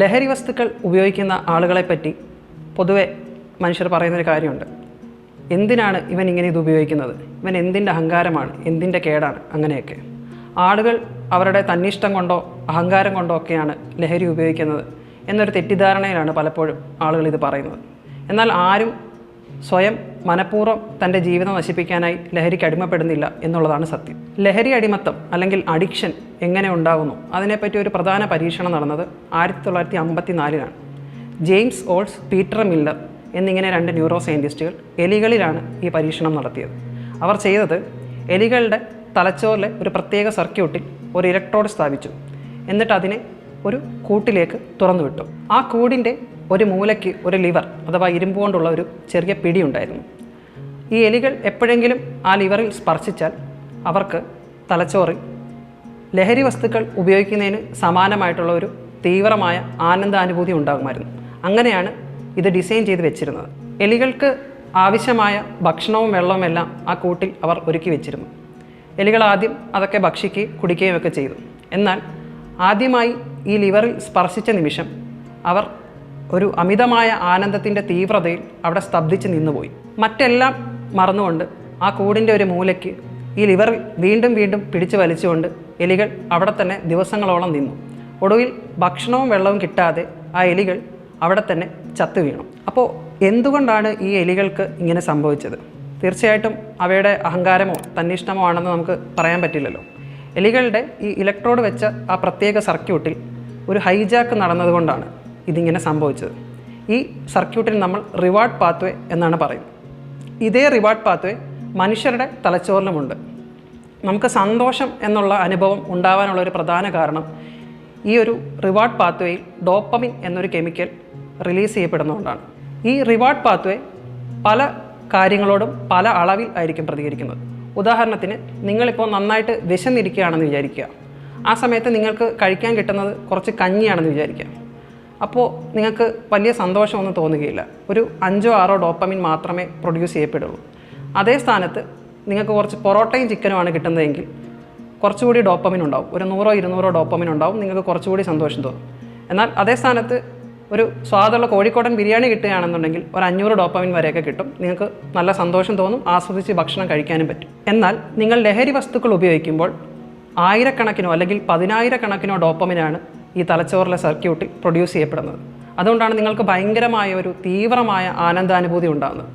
ലഹരി വസ്തുക്കൾ ഉപയോഗിക്കുന്ന ആളുകളെപ്പറ്റി പൊതുവെ മനുഷ്യർ പറയുന്നൊരു കാര്യമുണ്ട്. എന്തിനാണ് ഇവൻ ഇങ്ങനെ ഇത് ഉപയോഗിക്കുന്നത്? ഇവൻ എന്തിന്റെ അഹങ്കാരമാണ്? എന്തിന്റെ കേടാണ്? അങ്ങനെയൊക്കെ. ആളുകൾ അവരുടെ തന്നിഷ്ടം കൊണ്ടോ അഹങ്കാരം കൊണ്ടോ ഒക്കെയാണ് ലഹരി ഉപയോഗിക്കുന്നത് എന്നൊരു തെറ്റിദ്ധാരണയിലാണ് പലപ്പോഴും ആളുകൾ ഇത് പറയുന്നത്. എന്നാൽ ആരും സ്വയം മനഃപൂർവം തന്റെ ജീവിതം നശിപ്പിക്കാനായി ലഹരിക്ക് അടിമപ്പെടുന്നില്ല എന്നുള്ളതാണ് സത്യം. ലഹരി അടിമത്തം അല്ലെങ്കിൽ അഡിക്ഷൻ എങ്ങനെ ഉണ്ടാകുന്നു അതിനെപ്പറ്റി ഒരു പ്രധാന പരീക്ഷണം നടന്നത് ആയിരത്തി തൊള്ളായിരത്തി അമ്പത്തി നാലിലാണ് ജെയിംസ് ഓൾസ് പീറ്റർ മില്ലർ എന്നിങ്ങനെ രണ്ട് ന്യൂറോ സയന്റിസ്റ്റുകൾ എലികളിലാണ് ഈ പരീക്ഷണം നടത്തിയത്. അവർ ചെയ്തത് എലികളുടെ തലച്ചോറിലെ ഒരു പ്രത്യേക സർക്യൂട്ടിൽ ഒരു ഇലക്ട്രോഡ് സ്ഥാപിച്ചു. എന്നിട്ട് അതിനെ ഒരു കൂട്ടിലേക്ക് തുറന്നു വിട്ടു ആ കൂടിന്റെ ഒരു മൂലയ്ക്ക് ഒരു ലിവർ അഥവാ ഇരുമ്പ് കൊണ്ടുള്ള ഒരു ചെറിയ പിടി ഉണ്ടായിരുന്നു. ഈ എലികൾ എപ്പോഴെങ്കിലും ആ ലിവറിൽ സ്പർശിച്ചാൽ അവർക്ക് തലച്ചോറിൽ ലഹരി വസ്തുക്കൾ ഉപയോഗിക്കുന്നതിന് സമാനമായിട്ടുള്ള ഒരു തീവ്രമായ ആനന്ദാനുഭൂതി ഉണ്ടാകുമായിരുന്നു. അങ്ങനെയാണ് ഇത് ഡിസൈൻ ചെയ്ത് വെച്ചിരുന്നത്. എലികൾക്ക് ആവശ്യമായ ഭക്ഷണവും വെള്ളവും എല്ലാം ആ കൂട്ടിൽ അവർ ഒരുക്കി വെച്ചിരുന്നു. എലികൾ ആദ്യം അതൊക്കെ ഭക്ഷിക്കുകയും കുടിക്കുകയും ഒക്കെ ചെയ്തു. എന്നാൽ ആദ്യമായി ഈ ലിവറിൽ സ്പർശിച്ച നിമിഷം അവർ ഒരു അമിതമായ ആനന്ദത്തിന്റെ തീവ്രതയിൽ അവിടെ സ്തബ്ധിച്ച് നിന്നുപോയി. മറ്റെല്ലാം മറന്നുകൊണ്ട് ആ കൂടിന്റെ ഒരു മൂലയ്ക്ക് ഈ ലിവർ വീണ്ടും വീണ്ടും പിടിച്ചു വലിച്ചുകൊണ്ട് എലികൾ അവിടെ തന്നെ ദിവസങ്ങളോളം നിന്നു. ഒടുവിൽ ഭക്ഷണവും വെള്ളവും കിട്ടാതെ ആ എലികൾ അവിടെ തന്നെ ചത്തു വീണു. അപ്പോൾ എന്തുകൊണ്ടാണ് ഈ എലികൾക്ക് ഇങ്ങനെ സംഭവിച്ചത്? തീർച്ചയായിട്ടും അവയുടെ അഹങ്കാരമോ തന്നിഷ്ടമോ ആണെന്ന് നമുക്ക് പറയാൻ പറ്റില്ലല്ലോ. എലികളുടെ ഈ ഇലക്ട്രോഡ് വെച്ച ആ പ്രത്യേക സർക്യൂട്ടിൽ ഒരു ഹൈജാക്ക് നടന്നതുകൊണ്ടാണ് ഇതിങ്ങനെ സംഭവിച്ചത്. ഈ സർക്യൂട്ടിൽ നമ്മൾ റിവാർഡ് പാത്വേ എന്നാണ് പറയുന്നത്. ഇതേ റിവാർഡ് പാത്വേ മനുഷ്യരുടെ തലച്ചോറിലുമുണ്ട്. നമുക്ക് സന്തോഷം എന്നുള്ള അനുഭവം ഉണ്ടാവാനുള്ള ഒരു പ്രധാന കാരണം ഈ ഒരു റിവാർഡ് പാത്വേയിൽ ഡോപ്പമിൻ എന്നൊരു കെമിക്കൽ റിലീസ് ചെയ്യപ്പെടുന്നതുകൊണ്ടാണ്. ഈ റിവാർഡ് പാത്വേ പല കാര്യങ്ങളോടും പല അളവിൽ ആയിരിക്കും പ്രതികരിക്കുന്നത്. ഉദാഹരണത്തിന് നിങ്ങളിപ്പോൾ നന്നായിട്ട് വിശന്നിരിക്കുകയാണെന്ന് വിചാരിക്കുക. ആ സമയത്ത് നിങ്ങൾക്ക് കഴിക്കാൻ കിട്ടുന്നത് കുറച്ച് കഞ്ഞിയാണെന്ന് വിചാരിക്കുക. അപ്പോൾ നിങ്ങൾക്ക് വലിയ സന്തോഷമൊന്നും തോന്നുകയില്ല. ഒരു അഞ്ചോ ആറോ ഡോപ്പമിൻ മാത്രമേ പ്രൊഡ്യൂസ് ചെയ്യപ്പെടുള്ളൂ. അതേ സ്ഥാനത്ത് നിങ്ങൾക്ക് കുറച്ച് പൊറോട്ടയും ചിക്കനുമാണ് കിട്ടുന്നതെങ്കിൽ കുറച്ചുകൂടി ഡോപ്പമിൻ ഉണ്ടാവും. ഒരു നൂറോ ഇരുന്നൂറോ ഡോപ്പമിൻ ഉണ്ടാവും. നിങ്ങൾക്ക് കുറച്ചുകൂടി സന്തോഷം തോന്നും. എന്നാൽ അതേ സ്ഥാനത്ത് ഒരു സ്വാദുള്ള കോഴിക്കോടൻ ബിരിയാണി കിട്ടുകയാണെന്നുണ്ടെങ്കിൽ ഒരു അഞ്ഞൂറ് ഡോപ്പമിൻ വരെയൊക്കെ കിട്ടും. നിങ്ങൾക്ക് നല്ല സന്തോഷം തോന്നും ആസ്വദിച്ച് ഭക്ഷണം കഴിക്കാനും പറ്റും. എന്നാൽ നിങ്ങൾ ലഹരി വസ്തുക്കൾ ഉപയോഗിക്കുമ്പോൾ ആയിരക്കണക്കിനോ അല്ലെങ്കിൽ പതിനായിരക്കണക്കിനോ ഡോപ്പമിനാണ് ഈ തലച്ചോറിലെ സർക്യൂട്ടിൽ പ്രൊഡ്യൂസ് ചെയ്യപ്പെടുന്നത്. അതുകൊണ്ടാണ് നിങ്ങൾക്ക് ഭയങ്കരമായ ഒരു തീവ്രമായ ആനന്ദാനുഭൂതി ഉണ്ടാകുന്നത്.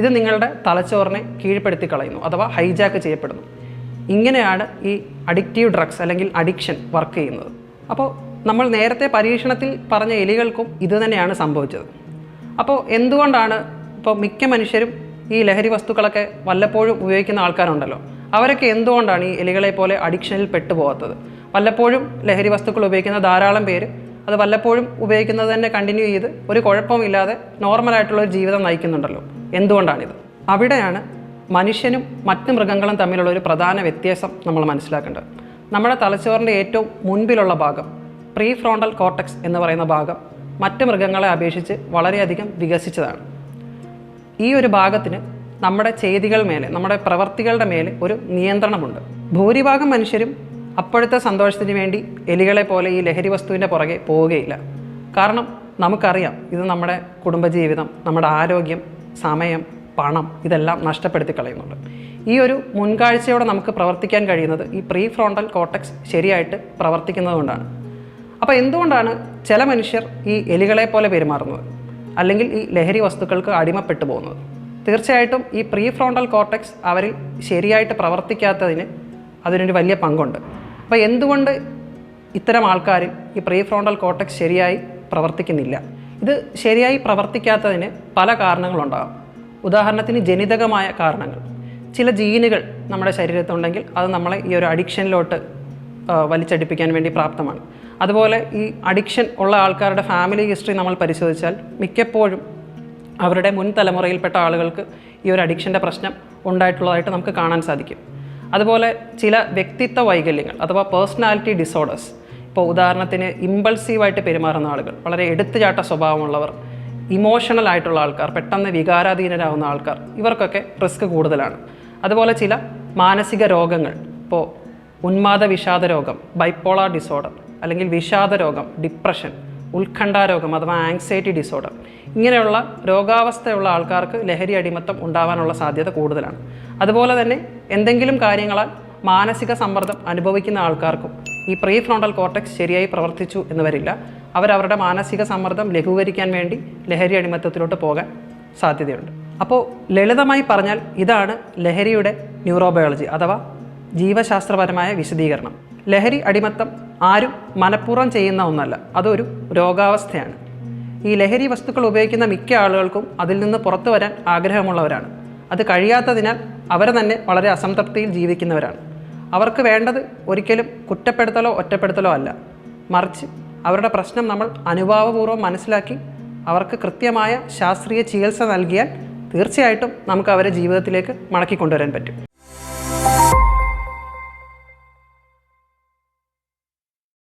ഇത് നിങ്ങളുടെ തലച്ചോറിനെ കീഴ്പ്പെടുത്തി കളയുന്നു അഥവാ ഹൈജാക്ക് ചെയ്യപ്പെടുന്നു. ഇങ്ങനെയാണ് ഈ അഡിക്റ്റീവ് ഡ്രഗ്സ് അല്ലെങ്കിൽ അഡിക്ഷൻ വർക്ക് ചെയ്യുന്നത്. അപ്പോൾ നമ്മൾ നേരത്തെ പരീക്ഷണത്തിൽ പറഞ്ഞ എലികൾക്കും ഇതുതന്നെയാണ് സംഭവിച്ചത്. അപ്പോൾ എന്തുകൊണ്ടാണ് ഇപ്പോൾ മിക്ക മനുഷ്യരും ഈ ലഹരി വസ്തുക്കളൊക്കെ വല്ലപ്പോഴും ഉപയോഗിക്കുന്ന ആൾക്കാരുണ്ടല്ലോ? അവരൊക്കെ എന്തുകൊണ്ടാണ് ഈ എലികളെ പോലെ അഡിക്ഷനിൽ പെട്ടുപോകാത്തത് വല്ലപ്പോഴും ലഹരി വസ്തുക്കൾ ഉപയോഗിക്കുന്ന ധാരാളം പേര് അത് വല്ലപ്പോഴും ഉപയോഗിക്കുന്നത് തന്നെ കണ്ടിന്യൂ ചെയ്ത് ഒരു കുഴപ്പമില്ലാതെ നോർമലായിട്ടുള്ള ഒരു ജീവിതം നയിക്കുന്നുണ്ടല്ലോ? എന്തുകൊണ്ടാണിത്? അവിടെയാണ് മനുഷ്യനും മറ്റ് മൃഗങ്ങളും തമ്മിലുള്ള ഒരു പ്രധാന വ്യത്യാസം നമ്മൾ മനസ്സിലാക്കേണ്ടത്. നമ്മുടെ തലച്ചോറിന്റെ ഏറ്റവും മുൻപിലുള്ള ഭാഗം പ്രീ ഫ്രോണ്ടൽ കോർട്ടക്സ് എന്ന് പറയുന്ന ഭാഗം മറ്റ് മൃഗങ്ങളെ അപേക്ഷിച്ച് വളരെയധികം വികസിച്ചതാണ്. ഈ ഒരു ഭാഗത്തിന് നമ്മുടെ ചെയ്തികൾ മേലെ നമ്മുടെ പ്രവർത്തികളുടെ മേലെ ഒരു നിയന്ത്രണമുണ്ട്. ഭൂരിഭാഗം മനുഷ്യരും അപ്പോഴത്തെ സന്തോഷത്തിന് വേണ്ടി എലികളെ പോലെ ഈ ലഹരി വസ്തുവിന്റെ പുറകെ പോവുകയില്ല. കാരണം നമുക്കറിയാം ഇത് നമ്മുടെ കുടുംബജീവിതം നമ്മുടെ ആരോഗ്യം സമയം പണം ഇതെല്ലാം നഷ്ടപ്പെടുത്തി കളയുന്നുണ്ട്. ഈ ഒരു മുൻകാഴ്ചയോടെ നമുക്ക് പ്രവർത്തിക്കാൻ കഴിയുന്നത് ഈ പ്രീ ഫ്രോണ്ടൽ കോട്ടക്സ് ശരിയായിട്ട് പ്രവർത്തിക്കുന്നത് കൊണ്ടാണ് അപ്പോൾ എന്തുകൊണ്ടാണ് ചില മനുഷ്യർ ഈ എലികളെ പോലെ പെരുമാറുന്നത്? അല്ലെങ്കിൽ ഈ ലഹരി വസ്തുക്കൾക്ക് അടിമപ്പെട്ടു പോകുന്നത്? തീർച്ചയായിട്ടും ഈ പ്രീ ഫ്രോണ്ടൽ കോർട്ടക്സ് അവരിൽ ശരിയായിട്ട് പ്രവർത്തിക്കാത്തതിന് അതിനൊരു വലിയ പങ്കുണ്ട്. അപ്പോൾ എന്തുകൊണ്ട് ഇത്തരം ആൾക്കാർ ഈ പ്രീ ഫ്രോണ്ടൽ കോർട്ടക്സ് ശരിയായി പ്രവർത്തിക്കുന്നില്ല? ഇത് ശരിയായി പ്രവർത്തിക്കാത്തതിന് പല കാരണങ്ങളുണ്ടാകും. ഉദാഹരണത്തിന് ജനിതകമായ കാരണങ്ങൾ. ചില ജീനുകൾ നമ്മുടെ ശരീരത്തുണ്ടെങ്കിൽ അത് നമ്മളെ ഈ ഒരു അഡിക്ഷനിലോട്ട് വലിച്ചടിപ്പിക്കാൻ വേണ്ടി പ്രാപ്തമാണ്. അതുപോലെ ഈ അഡിക്ഷൻ ഉള്ള ആൾക്കാരുടെ ഫാമിലി ഹിസ്റ്ററി നമ്മൾ പരിശോധിച്ചാൽ മിക്കപ്പോഴും അവരുടെ മുൻ തലമുറയിൽപ്പെട്ട ആളുകൾക്ക് ഈ ഒരു അഡിക്ഷന്റെ പ്രശ്നം ഉണ്ടായിട്ടുള്ളതായിട്ട് നമുക്ക് കാണാൻ സാധിക്കും. അതുപോലെ ചില വ്യക്തിത്വ വൈകല്യങ്ങൾ അഥവാ പേഴ്സണാലിറ്റി ഡിസോർഡേഴ്സ് ഇപ്പോൾ ഉദാഹരണത്തിന് ഇമ്പൾസീവായിട്ട് പെരുമാറുന്ന ആളുകൾ വളരെ എടുത്തുചാട്ട സ്വഭാവമുള്ളവർ ഇമോഷണൽ ആയിട്ടുള്ള ആൾക്കാർ പെട്ടെന്ന് വികാരാധീനരാകുന്ന ആൾക്കാർ ഇവർക്കൊക്കെ റിസ്ക് കൂടുതലാണ്. അതുപോലെ ചില മാനസിക രോഗങ്ങൾ ഇപ്പോൾ ഉന്മാദ വിഷാദ രോഗം ബൈപ്പോളാർ ഡിസോർഡർ അല്ലെങ്കിൽ വിഷാദ രോഗം ഡിപ്രഷൻ ഉത്കണ്ഠാരോഗം അഥവാ ആങ്സൈറ്റി ഡിസോർഡർ ഇങ്ങനെയുള്ള രോഗാവസ്ഥയുള്ള ആൾക്കാർക്ക് ലഹരി അടിമത്തം ഉണ്ടാവാനുള്ള സാധ്യത കൂടുതലാണ്. അതുപോലെ തന്നെ എന്തെങ്കിലും കാര്യങ്ങളാൽ മാനസിക സമ്മർദ്ദം അനുഭവിക്കുന്ന ആൾക്കാർക്കും ഈ പ്രീ ഫ്രോണ്ടൽ കോർട്ടക്സ് ശരിയായി പ്രവർത്തിച്ചു എന്ന് വരില്ല. അവരവരുടെ മാനസിക സമ്മർദ്ദം ലഘൂകരിക്കാൻ വേണ്ടി ലഹരി അടിമത്തത്തിലോട്ട് പോകാൻ സാധ്യതയുണ്ട്. അപ്പോൾ ലളിതമായി പറഞ്ഞാൽ ഇതാണ് ലഹരിയുടെ ന്യൂറോബയോളജി അഥവാ ജീവശാസ്ത്രപരമായ വിശദീകരണം. ലഹരി അടിമത്തം ആരും മനഃപൂർവം ചെയ്യുന്ന ഒന്നല്ല അതൊരു രോഗാവസ്ഥയാണ്. ഈ ലഹരി വസ്തുക്കൾ ഉപയോഗിക്കുന്ന മിക്ക ആളുകൾക്കും അതിൽ നിന്ന് പുറത്തു വരാൻ ആഗ്രഹമുള്ളവരാണ്. അത് കഴിയാത്തതിനാൽ അവർ തന്നെ വളരെ അസംതൃപ്തിയിൽ ജീവിക്കുന്നവരാണ്. അവർക്ക് വേണ്ടത് ഒരിക്കലും കുറ്റപ്പെടുത്തലോ ഒറ്റപ്പെടുത്തലോ അല്ല. മറിച്ച് അവരുടെ പ്രശ്നം നമ്മൾ അനുഭാവപൂർവം മനസ്സിലാക്കി അവർക്ക് കൃത്യമായ ശാസ്ത്രീയ ചികിത്സ നൽകിയാൽ തീർച്ചയായിട്ടും നമുക്ക് അവരെ ജീവിതത്തിലേക്ക് മടക്കി കൊണ്ടുവരാൻ പറ്റും.